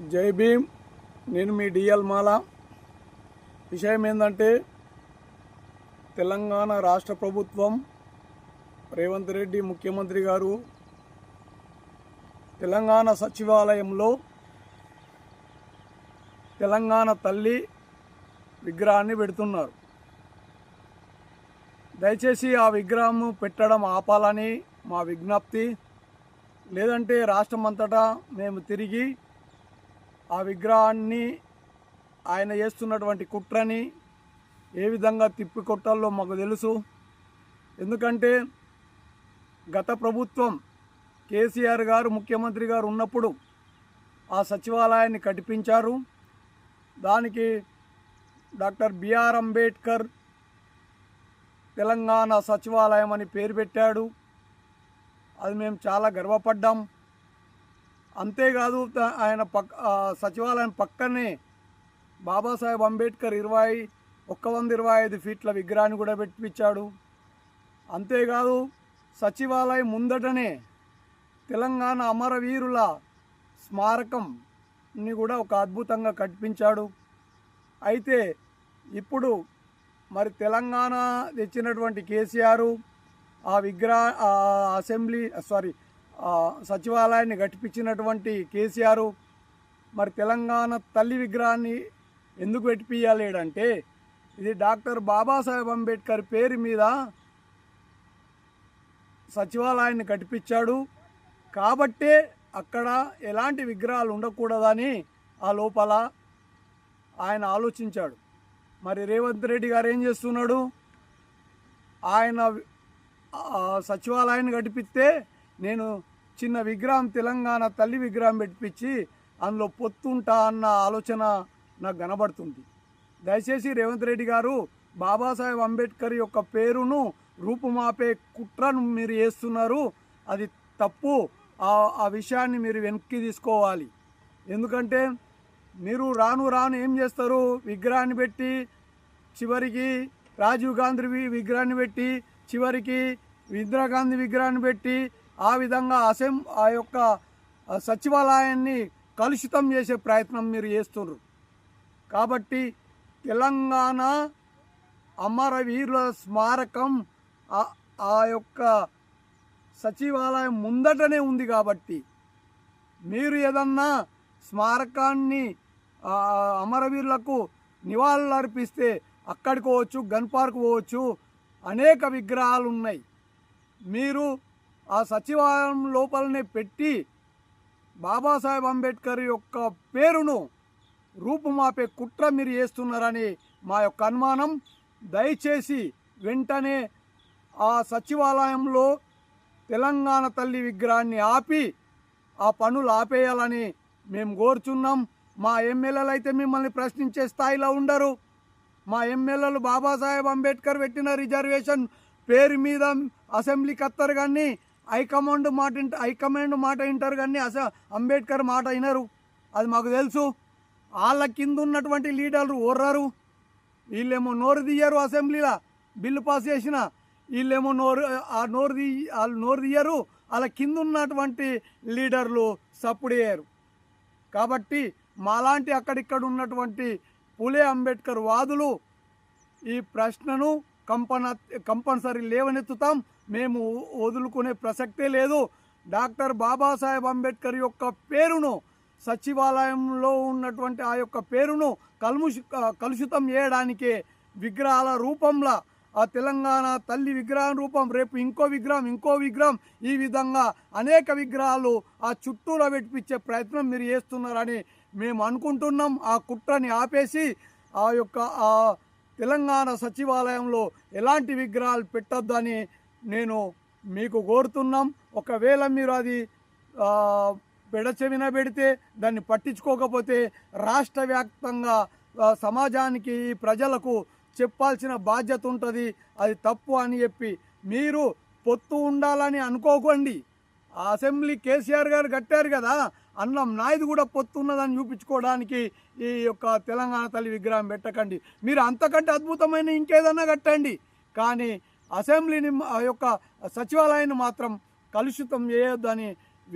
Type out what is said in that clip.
జై భీమ్. నేను మీ డిఎల్ మాల. విషయం ఏంటంటే తెలంగాణ రాష్ట్ర ప్రభుత్వం రేవంత్ రెడ్డి ముఖ్యమంత్రి గారు తెలంగాణ సచివాలయంలో తెలంగాణ తల్లి విగ్రహాన్ని పెడుతున్నారు. దయచేసి ఆ విగ్రహం పెట్టడం ఆపాలని మా విజ్ఞప్తి. లేదంటే రాష్ట్రం అంతటా మేము తిరిగి ఆ విగ్రహాన్ని ఆయన చేస్తున్నటువంటి కుట్రని ఏ విధంగా తిప్పికొట్టాలో మాకు తెలుసు. ఎందుకంటే గత ప్రభుత్వం కేసీఆర్ గారు ముఖ్యమంత్రి గారు ఉన్నప్పుడు ఆ సచివాలయాన్ని కట్టిపించారు. దానికి డాక్టర్ బిఆర్ అంబేద్కర్ తెలంగాణ సచివాలయం అని పేరు పెట్టాడు. అది మేము చాలా గర్వపడ్డాం. అంతేకాదు ఆయన పక్ సచివాలయం పక్కనే బాబాసాహెబ్ అంబేద్కర్ ఇరవై ఒక్క వంద ఇరవై ఐదు ఫీట్ల విగ్రహాన్ని కూడా పెట్టించాడు అంతేకాదు సచివాలయం ముందటనే తెలంగాణ అమరవీరుల స్మారకంని కూడా ఒక అద్భుతంగా కట్టించాడు. అయితే ఇప్పుడు మరి తెలంగాణ తెచ్చినటువంటి కేసీఆర్ ఆ విగ్రహ అసెంబ్లీ సారీ సచివాలయాన్ని గట్టిపించినటువంటి కేసీఆర్ మరి తెలంగాణ తల్లి విగ్రహాన్ని ఎందుకు పెట్టిపియ్యలేడంటే ఇది డాక్టర్ బాబాసాహెబ్ అంబేద్కర్ పేరు మీద సచివాలయాన్ని కట్టిపించాడు. కాబట్టే అక్కడ ఎలాంటి విగ్రహాలు ఉండకూడదని ఆ లోపల ఆయన ఆలోచించాడు. మరి రేవంత్ రెడ్డి గారు ఏం చేస్తున్నాడు? ఆయన సచివాలయాన్ని గడిపిస్తే నేను చిన్న విగ్రహం తెలంగాణ తల్లి విగ్రహం పెట్టించి అందులో పొత్తుంటా అన్న ఆలోచన నాకు కనబడుతుంది. దయచేసి రేవంత్ రెడ్డి గారు బాబాసాహెబ్ అంబేద్కర్ యొక్క పేరును రూపుమాపే కుట్రను మీరు చేస్తున్నారు. అది తప్పు. ఆ ఆ విషయాన్ని మీరు వెనక్కి తీసుకోవాలి. ఎందుకంటే మీరు రాను రాను ఏం చేస్తారు? విగ్రహాన్ని పెట్టి చివరికి రాజీవ్ గాంధీ విగ్రహాన్ని పెట్టి చివరికి ఇందిరాగాంధీ విగ్రహాన్ని పెట్టి ఆ విధంగా అసెం ఆ యొక్క సచివాలయాన్ని కలుషితం చేసే ప్రయత్నం మీరు చేస్తున్నారు కాబట్టి తెలంగాణ అమరవీరుల స్మారకం ఆ- యొక్క సచివాలయం ముందటనే ఉంది కాబట్టి మీరు ఏదన్నా స్మారకాన్ని అమరవీరులకు నివాళులు అర్పిస్తే అక్కడికి పోవచ్చు గన్ పార్క్ పోవచ్చు అనేక విగ్రహాలు ఉన్నాయి మీరు ఆ సచివాలయం లోపలనే పెట్టి బాబాసాహెబ్ అంబేద్కర్ యొక్క పేరును రూపుమాపే కుట్ర మీరు చేస్తున్నారని మా యొక్క అనుమానం. దయచేసి వెంటనే ఆ సచివాలయంలో తెలంగాణ తల్లి విగ్రహాన్ని ఆపి ఆ పనులు ఆపేయాలని మేము కోరుచున్నాం. మా ఎమ్మెల్యేలు అయితే మిమ్మల్ని ప్రశ్నించే స్థాయిలో ఉండరు. మా ఎమ్మెల్యేలు బాబాసాహెబ్ అంబేద్కర్ పెట్టిన రిజర్వేషన్ పేరు మీద అసెంబ్లీకి వస్తారు కానీ హైకమాండ్ మాట వింట- హైకమాండ్ మాట వింటారు కానీ అస అంబేద్కర్ మాట వినరు అది మాకు తెలుసు. వాళ్ళ కింద ఉన్నటువంటి లీడర్లు ఓర్రారు. వీళ్ళేమో నోరు తీయరు అసెంబ్లీలో. బిల్లు పాస్ చేసిన వీళ్ళేమో నోరు ఆ నోరు తీ వాళ్ళు నోరు తీయరు. వాళ్ళ కింద ఉన్నటువంటి లీడర్లు సపోర్ట్ చేయరు. కాబట్టి మాలాంటి అక్కడిక్కడ ఉన్నటువంటి పులే అంబేద్కర్ వాదులు ఈ ప్రశ్నను కంపన కంపల్సరీ లేవనెత్తుతాం. మేము వదులుకునే ప్రసక్తే లేదు. డాక్టర్ బాబాసాహెబ్ అంబేద్కర్ యొక్క పేరును సచివాలయంలో ఉన్నటువంటి ఆ యొక్క పేరును కలుముష కలుషితం చేయడానికే విగ్రహాల రూపంలో ఆ తెలంగాణ తల్లి విగ్రహం రూపం రేపు ఇంకో విగ్రహం ఇంకో విగ్రహం ఈ విధంగా అనేక విగ్రహాలు ఆ చుట్టూలో పెట్టిపించే ప్రయత్నం మీరు చేస్తున్నారని మేము అనుకుంటున్నాం. ఆ కుట్రని ఆపేసి ఆ యొక్క తెలంగాణ సచివాలయంలో ఎలాంటి విగ్రహాలు పెట్టొద్దని నేను మీకు కోరుతున్నాం. ఒకవేళ మీరు అది పెడచెవిన పెడితే దాన్ని పట్టించుకోకపోతే రాష్ట్ర వ్యాప్తంగా సమాజానికి ప్రజలకు చెప్పాల్సిన బాధ్యత ఉంటుంది. అది తప్పు అని చెప్పి మీరు పొత్తు ఉండాలని అనుకోకండి. అసెంబ్లీ కేసీఆర్ గారు కట్టారు కదా అన్నం నాయుడు కూడా పొత్తు ఉన్నదని చూపించుకోవడానికి ఈ యొక్క తెలంగాణ తల్లి విగ్రహం పెట్టకండి. మీరు అంతకంటే అద్భుతమైన ఇంకేదన్నా కట్టండి. కానీ అసెంబ్లీని ఆ యొక్క సచివాలయాన్ని మాత్రం కలుషితం చేయొద్దని